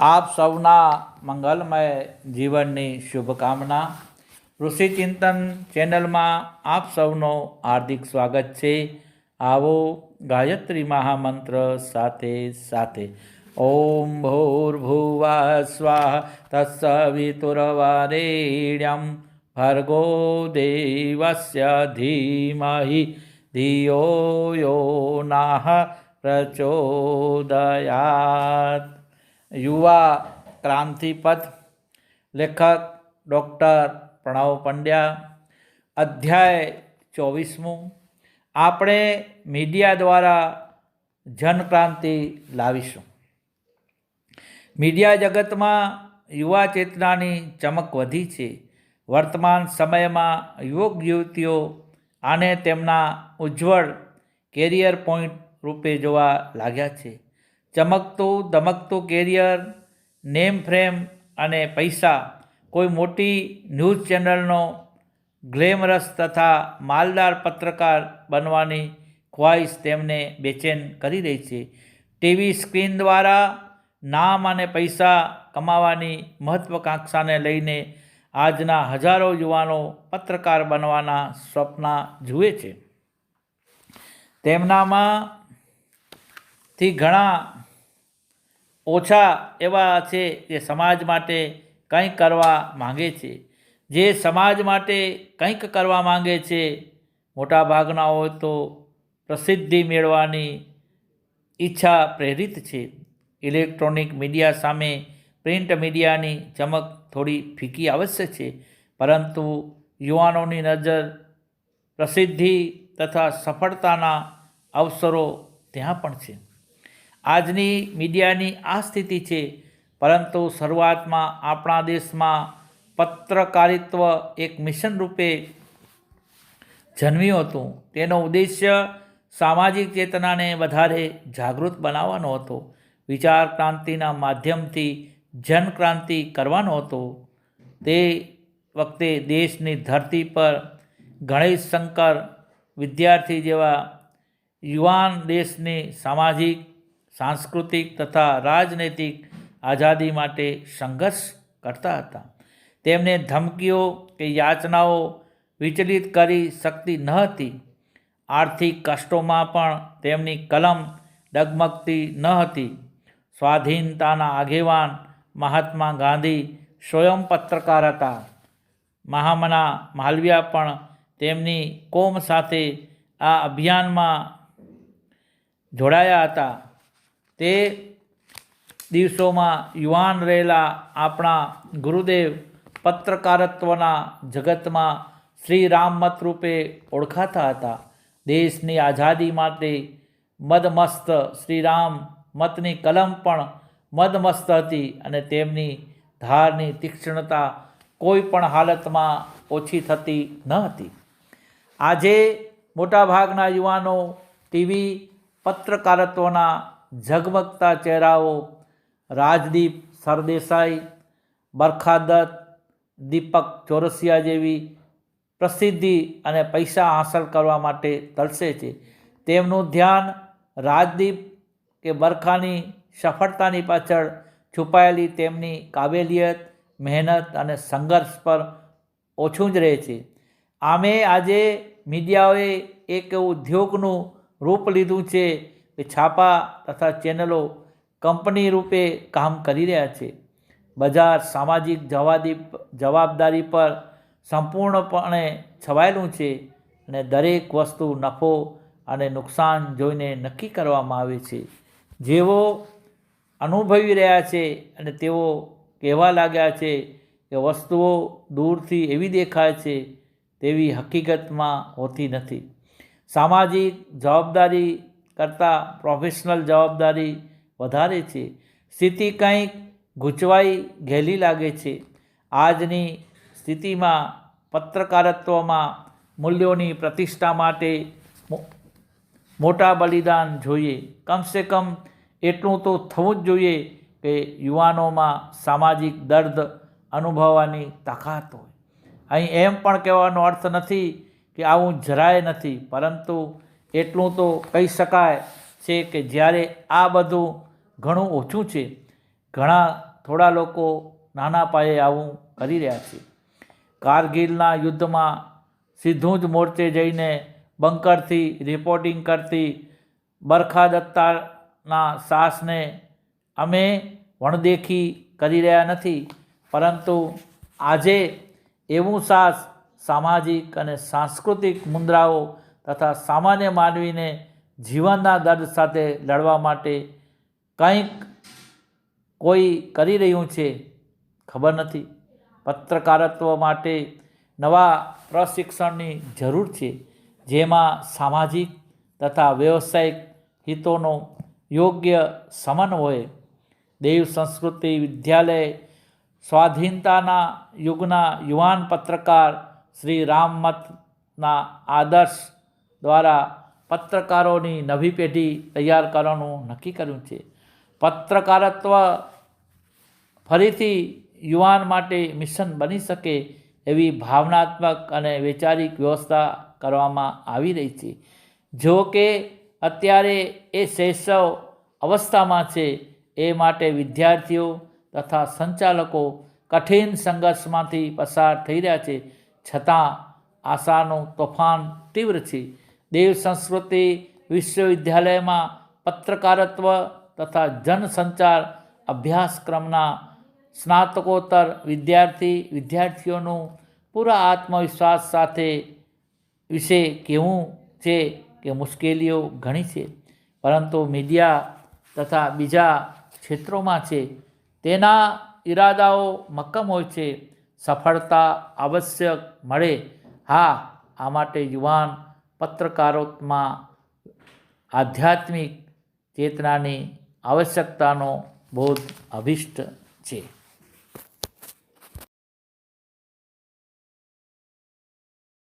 આપ સૌના મંગલમય જીવનની શુભકામના. ઋષિ ચિંતન ચેનલમાં આપ સૌનો હાર્દિક સ્વાગત છે. આવો ગાયત્રી મહામંત્ર સાથે સાથે. ઓમ ભૂર્ભુવા સ્વાહ તત્સવિતુરવારેણ્યમ ભર્ગો દેવસ્ય ધીમહિ. ધિયો યો નાહ પ્રચોદયાત યુવા ક્રાંતિપથ લેખક ડૉક્ટર પ્રણવ પંડ્યા, અધ્યાય ચોવીસમું. આપણે મીડિયા દ્વારા જનક્રાંતિ લાવીશું. મીડિયા જગતમાં યુવા ચેતનાની ચમક વધી છે. વર્તમાન સમયમાં યુવક યુવતીઓ આને તેમના ઉજ્જવળ કેરિયર પોઈન્ટ રૂપે જોવા લાગ્યા છે. ચમકતું ધમકતું કેરિયર નેમ ફ્રેમ અને પૈસા કોઈ મોટી ન્યૂઝ ચેનલનો ગ્લેમરસ તથા માલદાર પત્રકાર બનવાની ખ્વાહિશ તેમને બેચેન કરી રહી છે. ટીવી સ્ક્રીન દ્વારા નામ અને પૈસા કમાવાની મહત્વકાંક્ષાને લઈને આજના હજારો યુવાનો પત્રકાર બનવાના સ્વપ્ન જુએ છે. તેમનામાં થી ઘણા ઓછા એવા છે જે સમાજ માટે કંઈક કરવા માંગે છે. જે સમાજ માટે કંઈક કરવા માંગે છે મોટાભાગના હોય તો પ્રસિદ્ધિ મેળવાની ઈચ્છા પ્રેરિત છે. ઇલેક્ટ્રોનિક મીડિયા સામે પ્રિન્ટ મીડિયાની ચમક થોડી ફીકી અવશ્ય છે, પરંતુ યુવાનોની નજર પ્રસિદ્ધિ તથા સફળતાના અવસરો ત્યાં પણ છે. આજની મીડિયાની આ સ્થિતિ છે. પરંતુ શરૂઆતમાં આપણા દેશમાં પત્રકારિત્વ એક મિશન રૂપે જન્મ્યું હતું. તેનો ઉદ્દેશ્ય સામાજિક ચેતનાને વધારે જાગૃત બનાવવાનો હતો. વિચાર ક્રાંતિના માધ્યમથી જનક્રાંતિ કરવાનો હતો. તે વખતે દેશની ધરતી પર ગણેશ શંકર વિદ્યાર્થી જેવા યુવાન દેશની સામાજિક સાંસ્કૃતિક તથા રાજનૈતિક આઝાદી માટે સંઘર્ષ કરતા હતા. તેમને ધમકીઓ કે યાચનાઓ વિચલિત કરી શકતી ન હતી. આર્થિક કષ્ટોમાં પણ તેમની કલમ ડગમગતી ન હતી. સ્વાધીનતાના આગેવાન મહાત્મા ગાંધી સ્વયં પત્રકાર હતા. મહામના માલવિયા પણ તેમની કોમ સાથે આ અભિયાનમાં જોડાયા હતા. તે દિવસોમાં યુવાન રહેલા આપણા ગુરુદેવ પત્રકારત્વના જગતમાં શ્રી રામમત રૂપે ઓળખાતા હતા. દેશની આઝાદી માટે મદમસ્ત શ્રીરામ મતની કલમ પણ મદમસ્ત હતી અને તેમની ધારની તીક્ષ્ણતા કોઈ પણ હાલતમાં ઓછી થતી ન હતી. આજે મોટાભાગના યુવાનો ટીવી પત્રકારત્વના ઝગમગતા ચહેરાઓ, રાજદીપ સરદેસાઈ બરખાદત્ત દીપક ચોરસિયા જેવી પ્રસિદ્ધિ અને પૈસા હાંસલ કરવા માટે તરસે છે. તેમનું ધ્યાન રાજદીપ કે બરખાની સફળતાની પાછળ છુપાયેલી તેમની કાબેલિયત, મહેનત અને સંઘર્ષ પર ઓછું જ રહે છે. આમે આજે મીડિયાએ એક ઉદ્યોગનું રૂપ લીધું છે કે છાપા તથા ચેનલો કંપની રૂપે કામ કરી રહ્યા છે. બજાર સામાજિક જવાદી જવાબદારી પર સંપૂર્ણપણે છવાયેલું છે અને દરેક વસ્તુ નફો અને નુકસાન જોઈને નક્કી કરવામાં આવે છે. જેઓ અનુભવી રહ્યા છે અને તેઓ કહેવા લાગ્યા છે કે વસ્તુઓ દૂરથી એવી દેખાય છે તેવી હકીકતમાં હોતી નથી. સામાજિક જવાબદારી કરતાં પ્રોફેશનલ જવાબદારી વધારે છે. સ્થિતિ કંઈક ગૂંચવાઈ ઘેલી લાગે છે. આજની સ્થિતિમાં પત્રકારત્વમાં મૂલ્યોની પ્રતિષ્ઠા માટે મોટા બલિદાન જોઈએ. કમસે કમ એટલું તો થવું જ જોઈએ કે યુવાનોમાં સામાજિક દર્દ અનુભવવાની તાકાત હોય. અહીં એમ પણ કહેવાનો અર્થ નથી કે આવું જરાય નથી, પરંતુ એટલું તો કહી શકાય છે કે જ્યારે આ બધું ઘણું ઓછું છે, ઘણા થોડા લોકો નાના પાયે આવું કરી રહ્યા છે. કારગિલના યુદ્ધમાં સીધું જ મોરચે જઈને બંકરથી રિપોર્ટિંગ કરતી બરખા દત્તાના સાસને અમે વણદેખી કરી રહ્યા નથી, પરંતુ આજે એવું સાસ સામાજિક અને સાંસ્કૃતિક મુદ્રાઓ તથા સામાન્ય માનવીને જીવનના દર્દ સાથે લડવા માટે કંઈક કોઈ કરી રહ્યું છે? ખબર નથી. પત્રકારત્વ માટે નવા પ્રશિક્ષણની જરૂર છે, જેમાં સામાજિક તથા વ્યવસાયિક હિતોનો યોગ્ય સમન્વય દેવ સંસ્કૃતિ વિદ્યાલય સ્વાધીનતાના યુગના યુવાન પત્રકાર શ્રી રામમતના આદર્શ દ્વારા પત્રકારોની નવી પેઢી તૈયાર કરવાનું નક્કી કર્યું છે. પત્રકારત્વ ફરીથી યુવાન માટે મિશન બની શકે એવી ભાવનાત્મક અને વૈચારિક વ્યવસ્થા કરવામાં આવી રહી છે. જો કે અત્યારે એ શૈશવ અવસ્થામાં છે, એ માટે વિદ્યાર્થીઓ તથા સંચાલકો કઠિન સંઘર્ષમાંથી પસાર થઈ રહ્યા છે. છતાં આશાનું તોફાન તીવ્ર છે. દેવ સંસ્કૃતિ વિશ્વવિદ્યાલયમાં પત્રકારત્વ તથા જનસંચાર અભ્યાસક્રમના સ્નાતકોત્તર વિદ્યાર્થી વિદ્યાર્થીઓનું પૂરા આત્મવિશ્વાસ સાથે વિશે કહેવું છે કે મુશ્કેલીઓ ઘણી છે, પરંતુ મીડિયા તથા બીજા ક્ષેત્રોમાં છે. તેના ઈરાદાઓ મક્કમ હોય છે. સફળતા આવશ્યક મળે. હા, આ માટે યુવાન પત્રકારોમાં આધ્યાત્મિક ચેતનાની આવશ્યકતાનો બોધ અભિષ્ટ છે.